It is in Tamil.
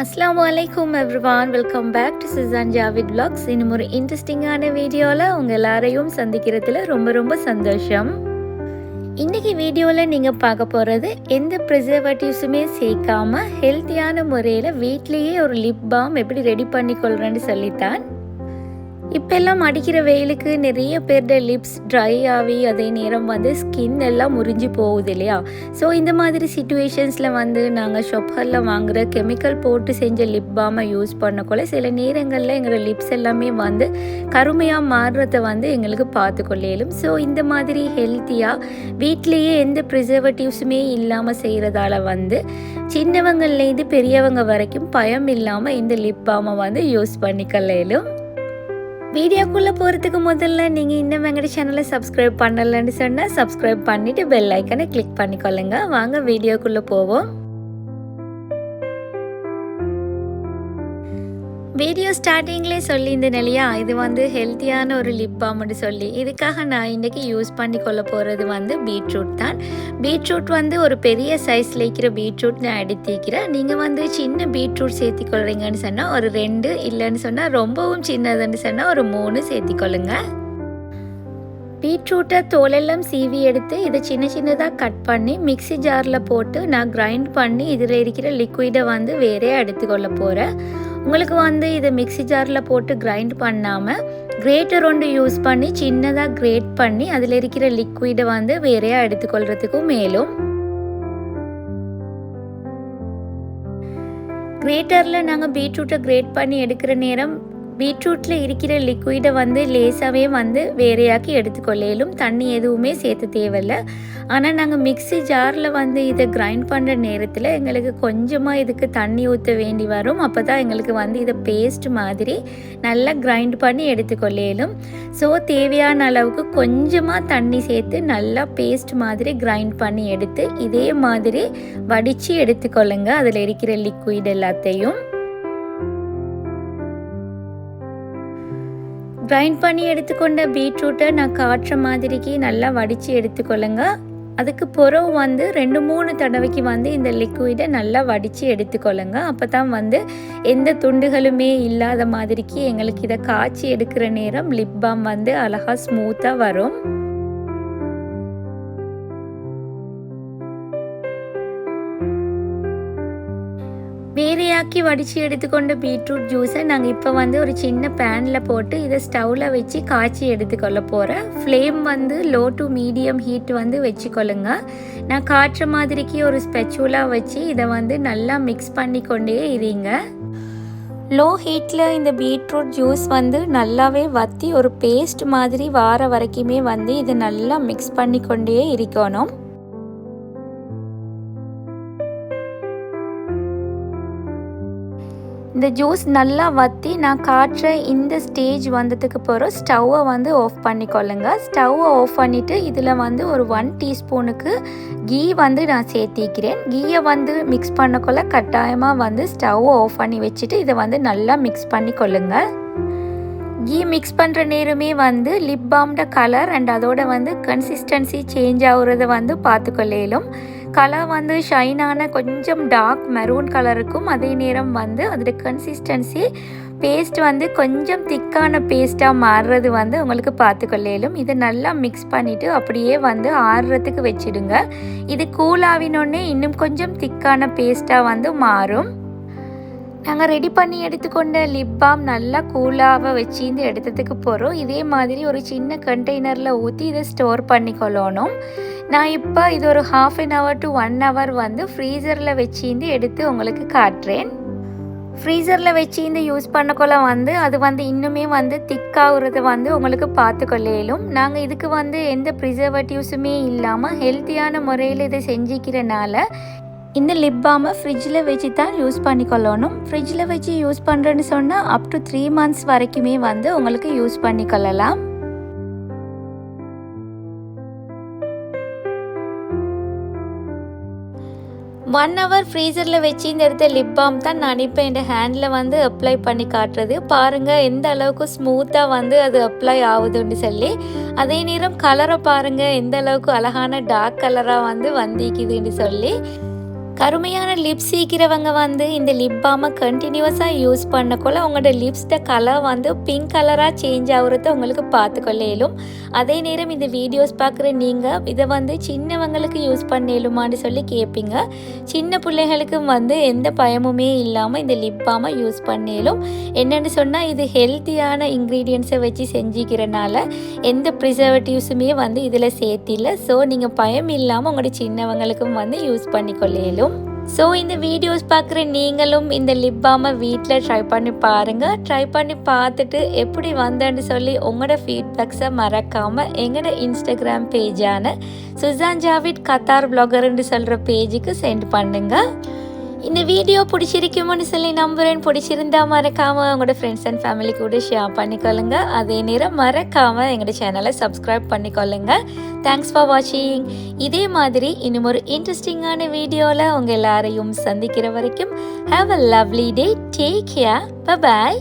அஸ்லாம் வலைக்கும் everyone welcome back to Sisan Javid vlogs இன்னும் ஒரு இன்ட்ரெஸ்டிங்கான வீடியோவில் உங்கள் எல்லாரையும் சந்திக்கிறதுல ரொம்ப ரொம்ப சந்தோஷம். இன்றைக்கி வீடியோவில் நீங்கள் பார்க்க போகிறது எந்த ப்ரிசர்வேட்டிவ்ஸுமே சேர்க்காமல் ஹெல்த்தியான முறையில் வீட்லேயே ஒரு லிப் பாம் எப்படி ரெடி பண்ணிக்கொள்கிறேன்னு சொல்லித்தான். இப்பெல்லாம் அடிக்கிற வெயிலுக்கு நிறைய பேர்ட லிப்ஸ் ட்ரை ஆகி அதே நேரம் வந்து ஸ்கின் எல்லாம் முறிஞ்சு போகுது இல்லையா? ஸோ இந்த மாதிரி சுச்சுவேஷன்ஸில் வந்து நாங்கள் ஷொப்பரில் வாங்குகிற கெமிக்கல் போட்டு செஞ்ச லிப் பாமை யூஸ் பண்ணக்குள்ள சில நேரங்களில் எங்களோட லிப்ஸ் எல்லாமே வந்து கருமையாக மாறுறத வந்து எங்களுக்கு பார்த்துக்கொள்ளையிலும் ஸோ இந்த மாதிரி ஹெல்த்தியாக வீட்லேயே எந்த ப்ரிசர்வேட்டிவ்ஸுமே இல்லாமல் செய்கிறதால வந்து சின்னவங்கள்லேருந்து பெரியவங்க வரைக்கும் பயம் இல்லாமல் இந்த லிப் பாமை வந்து யூஸ் பண்ணிக்கலையிலும் வீடியோக்குள்ளே போகிறதுக்கு முதல்ல நீங்கள் இன்னும் எங்கட சேனலை சப்ஸ்கிரைப் பண்ணலைன்னு சொன்னால் சப்ஸ்கிரைப் பண்ணிவிட்டு பெல் ஐக்கனை கிளிக் பண்ணிக்கொள்ளுங்க. வாங்க வீடியோக்குள்ளே போவோம். வீடியோ ஸ்டார்டிங்லேயே சொல்லியிருந்தேன் இல்லையா? இது வந்து ஹெல்த்தியான ஒரு லிப் பாம்னு சொல்லி. இதுக்காக நான் இன்றைக்கி யூஸ் பண்ணி கொள்ள போகிறது வந்து பீட்ரூட் தான். பீட்ரூட் வந்து ஒரு பெரிய சைஸில் இருக்கிற பீட்ரூட் நான் எடுத்திக்கிறேன் நீங்கள் வந்து சின்ன பீட்ரூட் சேர்த்திக்கொள்கிறீங்கன்னு சொன்னால் ஒரு ரெண்டு இல்லைன்னு சொன்னால் ரொம்பவும் சின்னதுன்னு சொன்னால் ஒரு மூணு சேர்த்திக்கொள்ளுங்க பீட்ரூட்டை தோலெல்லாம் சீவி எடுத்து இதை சின்ன சின்னதாக கட் பண்ணி மிக்ஸி ஜாரில் போட்டு நான் கிரைண்ட் பண்ணி இதில் இருக்கிற லிக்விடை வந்து வேறே எடுத்துக்கொள்ள போகிறேன் உங்களுக்கு வந்து இதை மிக்ஸி ஜாரில் போட்டு கிரைண்ட் பண்ணாமல் கிரேட்டர் ஒன்று யூஸ் பண்ணி சின்னதாக கிரேட் பண்ணி அதில் இருக்கிற லிக்விடை வந்து வேறையாக எடுத்துக்கொள்கிறதுக்கும் மேலும். கிரேட்டரில் நாங்கள் பீட்ரூட்டை கிரேட் பண்ணி எடுக்கிற நேரம் பீட்ரூட்டில் இருக்கிற லிக்விடை வந்து லேசாகவே வந்து வேறையாக்கி எடுத்துக்கொள்ளையிலும் தண்ணி எதுவுமே சேர்த்து தேவையில்ல. ஆனால் நாங்கள் மிக்ஸி ஜாரில் வந்து இதை கிரைண்ட் பண்ணுற நேரத்தில் எங்களுக்கு கொஞ்சமாக இதுக்கு தண்ணி ஊற்ற வேண்டி வரும். அப்போ தான் எங்களுக்கு வந்து இதை பேஸ்ட் மாதிரி நல்லா கிரைண்ட் பண்ணி எடுத்துக்கொள்ளையிலும். ஸோ தேவையான அளவுக்கு கொஞ்சமாக தண்ணி சேர்த்து நல்லா பேஸ்ட் மாதிரி கிரைண்ட் பண்ணி எடுத்து இதே மாதிரி வடித்து எடுத்துக்கொள்ளுங்க. அதில் இருக்கிற லிக்விட் எல்லாத்தையும். கிரைண்ட் பண்ணி எடுத்துக்கொண்ட பீட்ரூட்டை நான் காட்டுற மாதிரிக்கு நல்லா வடித்து எடுத்துக்கொள்ளுங்க. அதுக்கு பிறகு வந்து ரெண்டு மூணு தடவைக்கு வந்து இந்த லிக்விடை நல்லா வடித்து எடுத்துக்கொள்ளுங்க. அப்போ தான் வந்து எந்த துண்டுகளுமே இல்லாத மாதிரிக்கு எங்களுக்கு இதை காய்ச்சி எடுக்கிற நேரம் லிப் பாம் வந்து அழகாக ஸ்மூத்தாக வரும். வேறையாக்கி வடித்து எடுத்துக்கொண்ட பீட்ரூட் ஜூஸை நாங்கள் இப்போ வந்து ஒரு சின்ன பேனில் போட்டு இதை ஸ்டவ்வில் வச்சு காய்ச்சி எடுத்துக்கொள்ள போகிறேன் ஃப்ளேம் வந்து லோ டு மீடியம் ஹீட் வந்து வச்சுக்கொள்ளுங்க. நான் காட்டுற மாதிரிக்கு ஒரு ஸ்பெச்சுலாக வச்சு இதை வந்து நல்லா மிக்ஸ் பண்ணி கொண்டே இருங்க. லோ ஹீட்டில் இந்த பீட்ரூட் ஜூஸ் வந்து நல்லாவே வற்றி ஒரு பேஸ்ட் மாதிரி வார வரைக்குமே வந்து இது நல்லா மிக்ஸ் பண்ணி கொண்டே இருக்கணும். இந்த ஜூஸ் நல்லா வற்றி நான் காட்டுற இந்த ஸ்டேஜ் வந்ததுக்கு பிறகு ஸ்டவ்வை வந்து ஆஃப் பண்ணிக்கொள்ளுங்க. ஸ்டவ்வை ஆஃப் பண்ணிவிட்டு இதில் வந்து ஒரு ஒன் டீஸ்பூனுக்கு கீ வந்து நான் சேர்த்திக்கிறேன். கீயை வந்து மிக்ஸ் பண்ணக்கொள்ள கட்டாயமாக வந்து ஸ்டவ்வை ஆஃப் பண்ணி வச்சுட்டு இதை வந்து நல்லா மிக்ஸ் பண்ணி கொள்ளுங்கள் கீ மிக்ஸ் பண்ணுற நேரமே வந்து லிப் பாம்ட கலர் அண்ட் அதோட வந்து கன்சிஸ்டன்சி சேஞ்ச் ஆகுறத வந்து பார்த்துக்கொள்ளையிலும் கலர் வந்து ஷைனான கொஞ்சம் டார்க் மெரூன் கலருக்கும் அதே நேரம் வந்து அதோட கன்சிஸ்டன்சி பேஸ்ட் வந்து கொஞ்சம் திக்கான பேஸ்ட்டாக மாறுறது வந்து உங்களுக்கு பார்த்துக்கொள்ளையிலும் இதை நல்லா மிக்ஸ் பண்ணிவிட்டு அப்படியே வந்து ஆறுறதுக்கு வச்சிடுங்க. இது கூலாவினோடனே இன்னும் கொஞ்சம் திக்கான பேஸ்ட்டாக வந்து மாறும். நாங்கள் ரெடி பண்ணி எடுத்துக்கொண்ட லிப் பாம் நல்லா கூலாக வச்சிருந்து எடுத்ததுக்கு போகிறோம் இதே மாதிரி ஒரு சின்ன கண்டெய்னரில் ஊற்றி இதை ஸ்டோர் பண்ணிக்கொள்ளணும். நான் இப்போ இது ஒரு half an hour to one hour வந்து ஃப்ரீசரில் வச்சிருந்து எடுத்து உங்களுக்கு காட்டுறேன். ஃப்ரீசரில் வச்சு இந்த யூஸ் பண்ணக்குள்ள வந்து அது வந்து இன்னுமே வந்து திக்காகிறத வந்து உங்களுக்கு பார்த்துக்கொள்ளவேலும் நாங்கள் இதுக்கு வந்து எந்த ப்ரிசர்வேட்டிவ்ஸுமே இல்லாமல் ஹெல்த்தியான முறையில் இதை செஞ்சுக்கிறனால இந்த லிப் பாமை ஃப்ரிட்ஜில் வச்சு தான் யூஸ் பண்ணிக்கொள்ளணும். ஃப்ரிட்ஜில் வச்சு யூஸ் பண்ணுறேன்னு சொன்னால் அப் டு த்ரீ மந்த்ஸ் வரைக்குமே வந்து உங்களுக்கு யூஸ் பண்ணிக்கொள்ளலாம். ஒன் ஹவர் ஃப்ரீசரில் வச்சு இந்த எடுத்த லிப் பாம் தான் நான் இப்போ என் ஹேண்டில் வந்து அப்ளை பண்ணி காட்டுறது. பாருங்கள் எந்த அளவுக்கு ஸ்மூத்தாக வந்து அது அப்ளை ஆகுதுன்னு சொல்லி. அதே நேரம் கலரை பாருங்கள் எந்த அளவுக்கு அழகான டார்க் கலராக வந்து வந்திக்குதுன்னு சொல்லி. கருமையான லிப் சீக்கிறவங்க வந்து இந்த லிப் பாமை கண்டினியூஸாக யூஸ் பண்ணக்குள்ள உங்களோட லிப்ஸ்ட கலர் வந்து பிங்க் கலராக சேஞ்ச் ஆகுறத உங்களுக்கு பார்த்துக்கொள்ள இயலும். அதே நேரம் இந்த வீடியோஸ் பார்க்குற நீங்கள் இதை வந்து சின்னவங்களுக்கு யூஸ் பண்ண இயலுமான்னு சொல்லி கேட்பீங்க சின்ன பிள்ளைகளுக்கும் வந்து எந்த பயமுமே இல்லாமல் இந்த லிப் பாமை யூஸ் பண்ணேலும் என்னென்னு சொன்னால் இது ஹெல்த்தியான இன்க்ரீடியன்ஸை வச்சு செஞ்சுக்கிறனால எந்த ப்ரிசர்வேட்டிவ்ஸுமே வந்து இதில் சேர்த்தில்லை. ஸோ நீங்கள் பயம் இல்லாமல் உங்களோட சின்னவங்களுக்கும் வந்து யூஸ் பண்ணிக்கொள்ளையிலும் ஸோ இந்த வீடியோஸ் பார்க்குற நீங்களும் இந்த லிப் பாமை வீட்டில் ட்ரை பண்ணி பாருங்கள் ட்ரை பண்ணி பார்த்துட்டு எப்படி வந்தேன்னு சொல்லி உங்களோட ஃபீட்பேக்ஸை மறக்காமல் எங்களோட இன்ஸ்டாகிராம் பேஜான சுசான் ஜாவிட் கத்தார் பிளாகர்னு சொல்கிற பேஜுக்கு சென்ட் பண்ணுங்கள் இந்த வீடியோ பிடிச்சிருக்குமோன்னு சொல்லி நம்புறேன். பிடிச்சிருந்தா மறக்காமல் உங்களோட ஃப்ரெண்ட்ஸ் அண்ட் ஃபேமிலி கூட ஷேர் பண்ணிக்கொள்ளுங்க. அதே நேரம் மறக்காமல் எங்களோட சேனலை சப்ஸ்கிரைப் பண்ணிக்கொள்ளுங்க. தேங்க்ஸ் ஃபார் வாட்சிங் இதே மாதிரி இன்னும் ஒரு இன்ட்ரெஸ்டிங்கான வீடியோவில் உங்கள் எல்லாரையும் சந்திக்கிற வரைக்கும் have a lovely day take care bye